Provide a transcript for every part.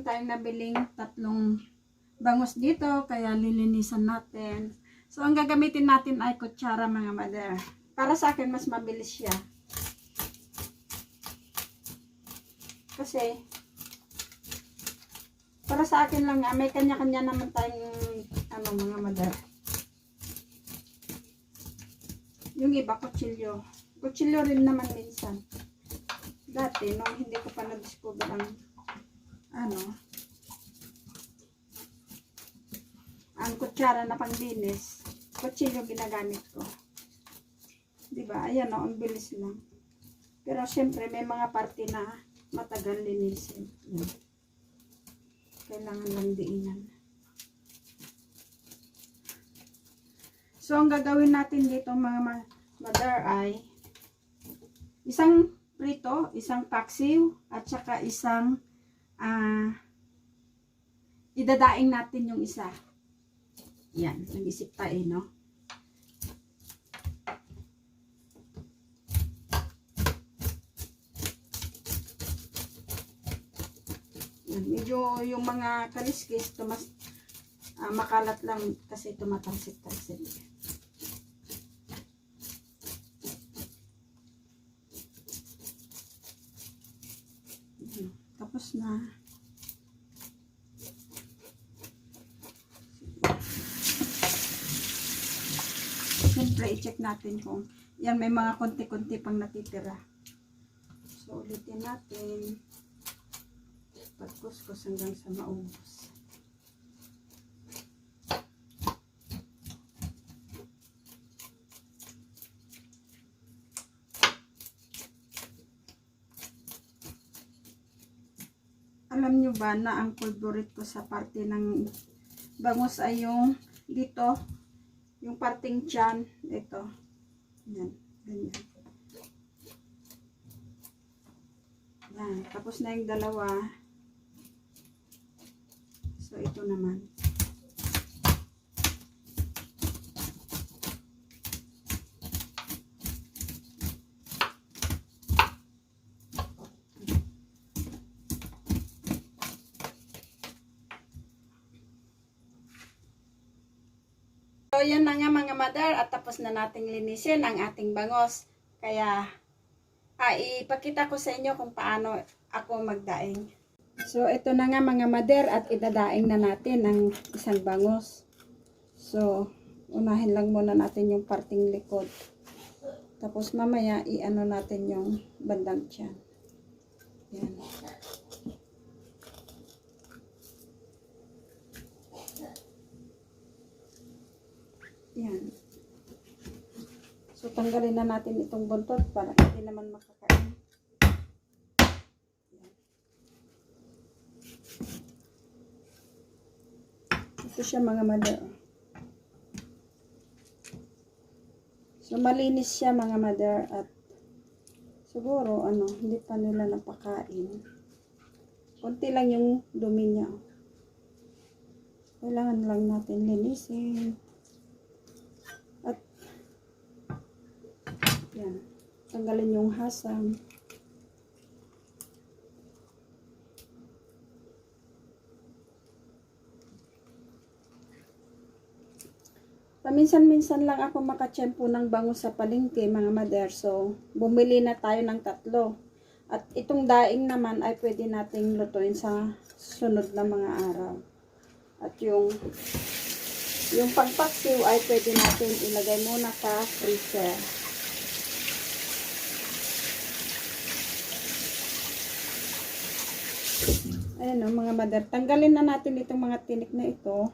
meron tayong nabiling tatlong bangus dito, kaya lilinisan natin. So, ang gagamitin natin ay kutsara mga mother. Para sa akin, mas mabilis siya. Kasi, para sa akin lang, ah, may kanya-kanya naman tayong ano, mga mother. Yung iba, kutsilyo. Kutsilyo rin naman minsan. Dati, nung hindi ko pa na-discover ang ano, ang kutsara na panglinis, kutsilyo ginagamit ko. Diba? Ayan o, ang bilis lang. Pero syempre, may mga parte na matagal linisin. Yan. Kailangan lang diinan. So, ang gagawin natin dito mga mother ay isang prito, isang paksiw, at saka isang ah idadaing natin yung isa. Yan, nag-isip pa eh, no? Yan, medyo yung mga kaliskis, tumas, ah, makalat lang kasi tumatalsik-talsik. Na. Siyempre, i-check natin kung yan may mga konti-konti pang natitira. So, ulitin natin. Pagkuskus hanggang sa maubos. Alam nyo ba na ang favorite ko sa parte ng bangus ay yung dito, yung parting tiyan, ito. Yan, ganyan. Yan, tapos na yung dalawa. So, ito naman. Yan na nga mga mother at tapos na nating linisin ang ating bangos. Kaya, ah, ipakita ko sa inyo kung paano ako magdaing. So, ito na nga mga mother at idadaing na natin ang isang bangos. So, unahin lang muna natin yung parting likod. Tapos mamaya, i-ano natin yung bandang tiyan. Yan. Yan. So, tanggalin na natin itong buntot para hindi naman makakain. Ito siya mga mother. So, malinis siya mga mother at siguro, ano, hindi pa nila napakain. Kunti lang yung dumi niya. Kailangan lang natin linisin. Yan, tanggalin yung hasang. Paminsan-minsan lang ako makatsyempo ng bango sa palengke, mga mother. So, bumili na tayo ng tatlo. At itong daing naman ay pwede nating lutuin sa sunod na mga araw. At yung yung pagpaksiw ay pwede natin ilagay muna sa freezer. Ayan o mga mother. Tanggalin na natin itong mga tinik na ito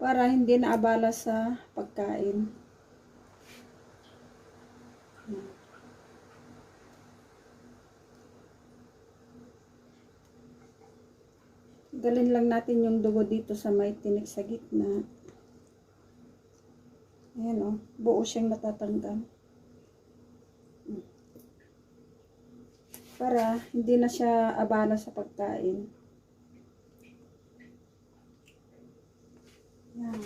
para hindi naabala sa pagkain. Galin lang natin yung dugo dito sa may tinik sa gitna. Ayan o, buo siyang natatanggal. Para hindi na siya abala sa pagkain. Yan.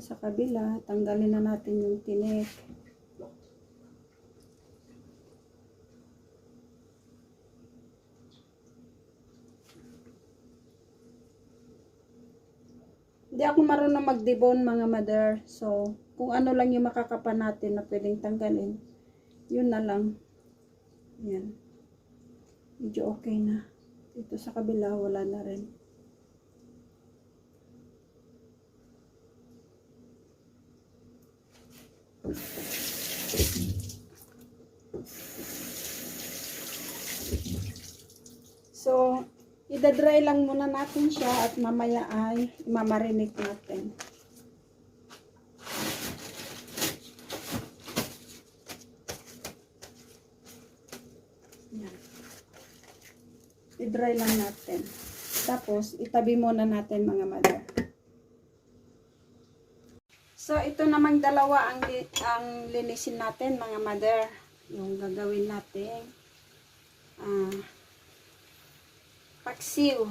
Rin sa kabila, tanggalin na natin yung tinik. Hindi ako marunong mag-debone mga mother. So, kung ano lang yung makakapan natin na pwedeng tanggalin, yun na lang. Yan. Medyo okay na. Dito sa kabila, wala na rin. So, idadry lang muna natin siya at mamaya ay imamarinig natin. Yan. I-dry lang natin. Tapos, itabi muna natin mga mother. So, ito namang dalawa ang, ang linisin natin mga mother. Yung gagawin natin. Ah, paksiw.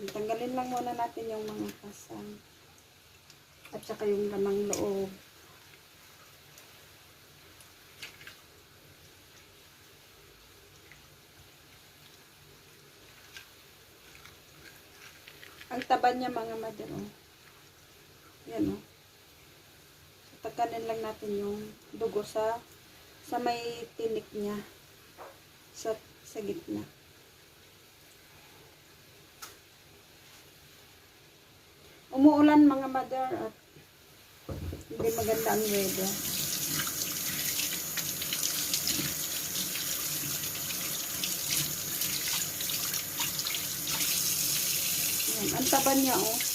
Tanggalin lang muna natin yung mga kasang. At saka yung lamang loob. Ang taba niya mga mother, oh. Yan, oh. Tatagalin lang natin yung dugo sa sa may tinik niya. Sa, sa gitna. Umuulan mga mother at hindi maganda ang weather. Yan, ang taba niya oh.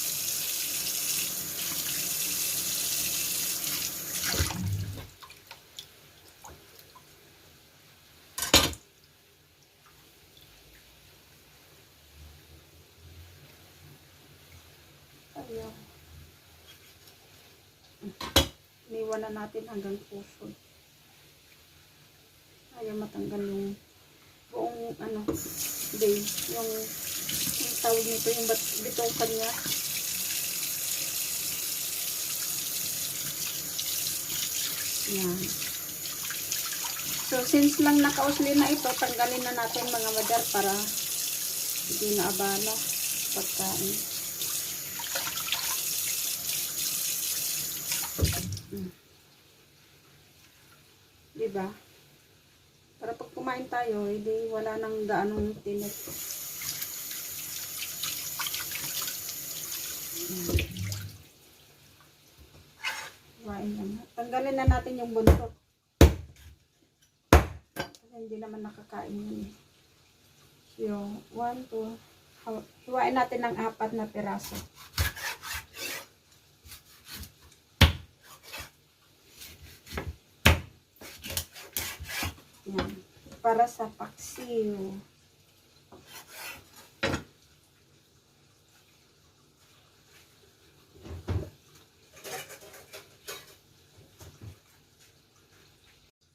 Ayaw. Iniwan na natin hanggang puso. Ayaw matanggal yung buong ano, day. Yung, yung tawag nito, yung bat, bitukan niya. Yan. So, since lang nakausli na ito, tanggalin na natin mga madar para hindi na abala pagkain. Di ba? Para pag kumain tayo, hindi wala nang gaanong tinik. Yan. Kumain. Tanggalin na natin yung buntot. Kasi hindi naman nakakain yun. eh. So, one, two, hiwain natin ng apat na piraso. Yan. Para sa paksiw.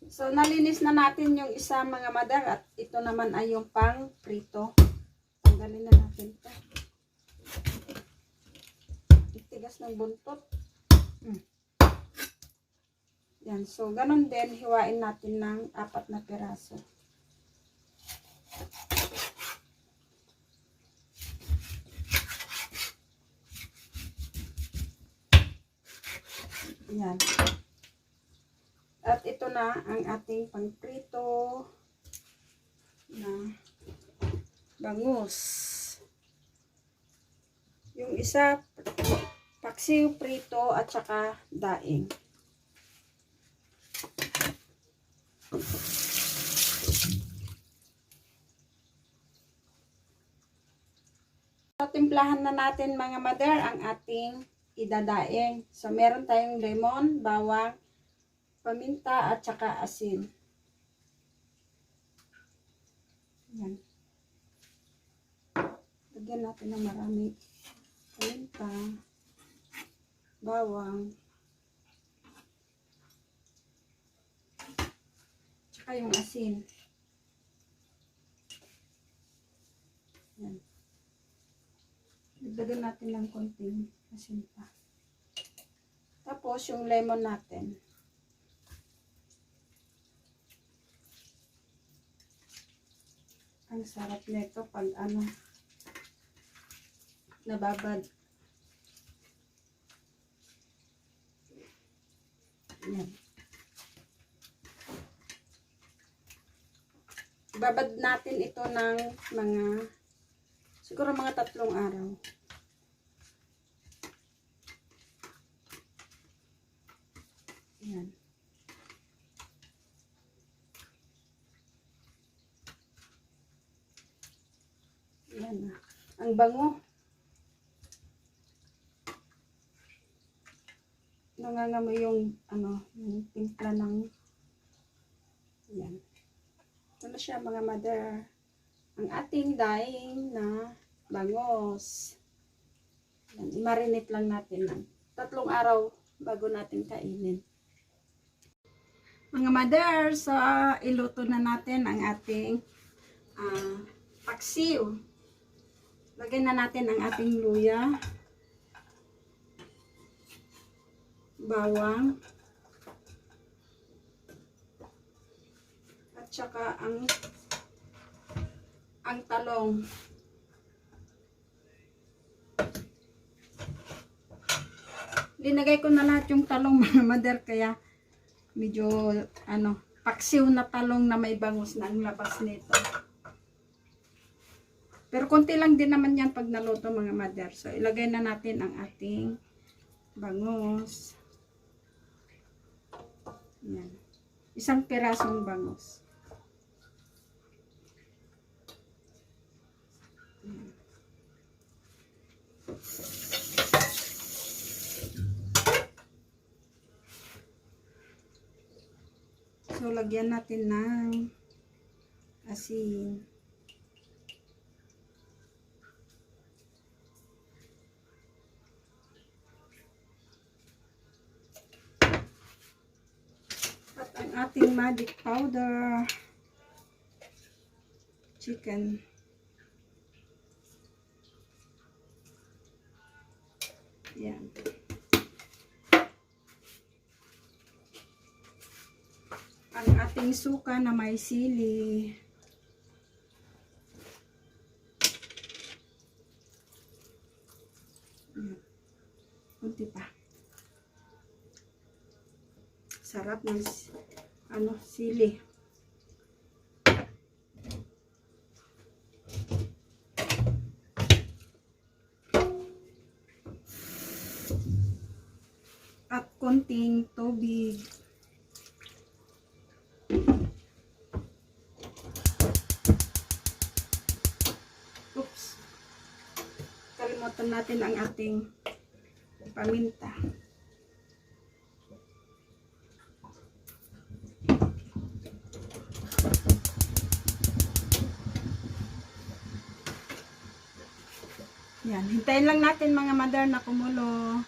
So, nalinis na natin yung isa mga madar at ito naman ay yung pang prito. Tanggalin na natin ito. Itigas ng buntot. Hmm. Yan. So, ganun din, hiwain natin ng apat na piraso. Yan. At ito na ang ating pangprito na bangus. Yung isa, paksiw prito at saka daing. So, timplahan na natin mga mother ang ating idadaing. So, meron tayong lemon, bawang, paminta at saka asin. Yan. Lagyan natin ng marami. Paminta, bawang, tsaka yung asin. Yan. Dagan natin ng konting asin pa. Tapos, yung lemon natin. Ang sarap nito pag ano, nababad. Yan. Babad natin ito ng mga siguro mga tatlong araw. Yan. Yan na. Ang bango. Nangangamoy yung ano, yung timpla ng yan. Ito na siya mga mother. Ang ating daing na bangos. Yan, i-marinate lang natin ng tatlong araw bago natin kainin. Mga mother, so iluto na natin ang ating ah, paksiw. Lagyan na natin ang ating luya. Bawang. At saka ang ang talong. Linagay ko na lahat yung talong mga mother kaya medyo ano paksiw na talong na may bangus na ang labas nito. Pero konti lang din naman yan pag naluto mga mother. So ilagay na natin ang ating bangus. Yan. Isang pirasong bangus. So, lagyan natin ng asin. At ang ating magic powder. Chicken. Ang ating suka na may sili. Ayan. Kunti pa. Sarap ng ano, sili. At konting tubig. Kalimutan natin ang ating paminta. Yan, hintayin lang natin mga mother na kumulo.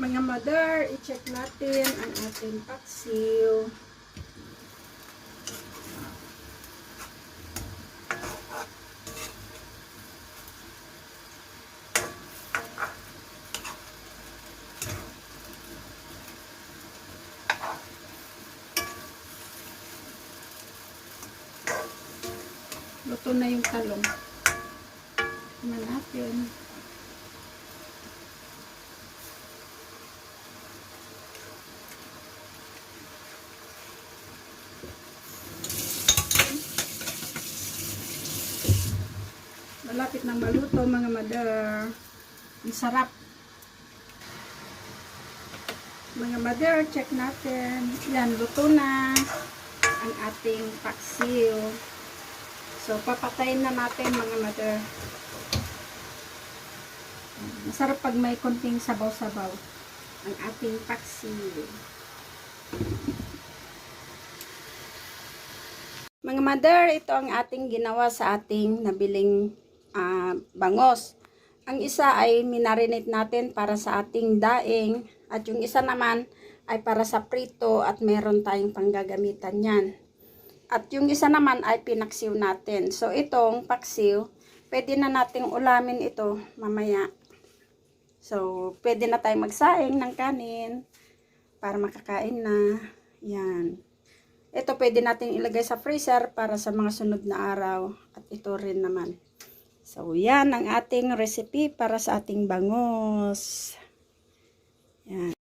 Mga mother, i-check natin ang ating paksiw. Luto na yung talong. Tingnan natin. Malapit nang maluto mga mother. Ang sarap. Mga mother, check natin. Yan, luto na ang ating paksiw. So, papatayin na natin mga mother. Masarap pag may konting sabaw-sabaw ang ating paksiw. Mga mother, ito ang ating ginawa sa ating nabiling ah, bangos. Ang isa ay minarinate natin para sa ating daing at yung isa naman ay para sa prito at meron tayong panggagamitan yan. At yung isa naman ay pinaksiw natin. So itong paksiw, pwede na nating ulamin ito mamaya. So, pwede na tayong magsaing ng kanin para makakain na. Yan. Ito pwede nating ilagay sa freezer para sa mga sunod na araw. At ito rin naman. So, yan ang ating recipe para sa ating bangos. Yan.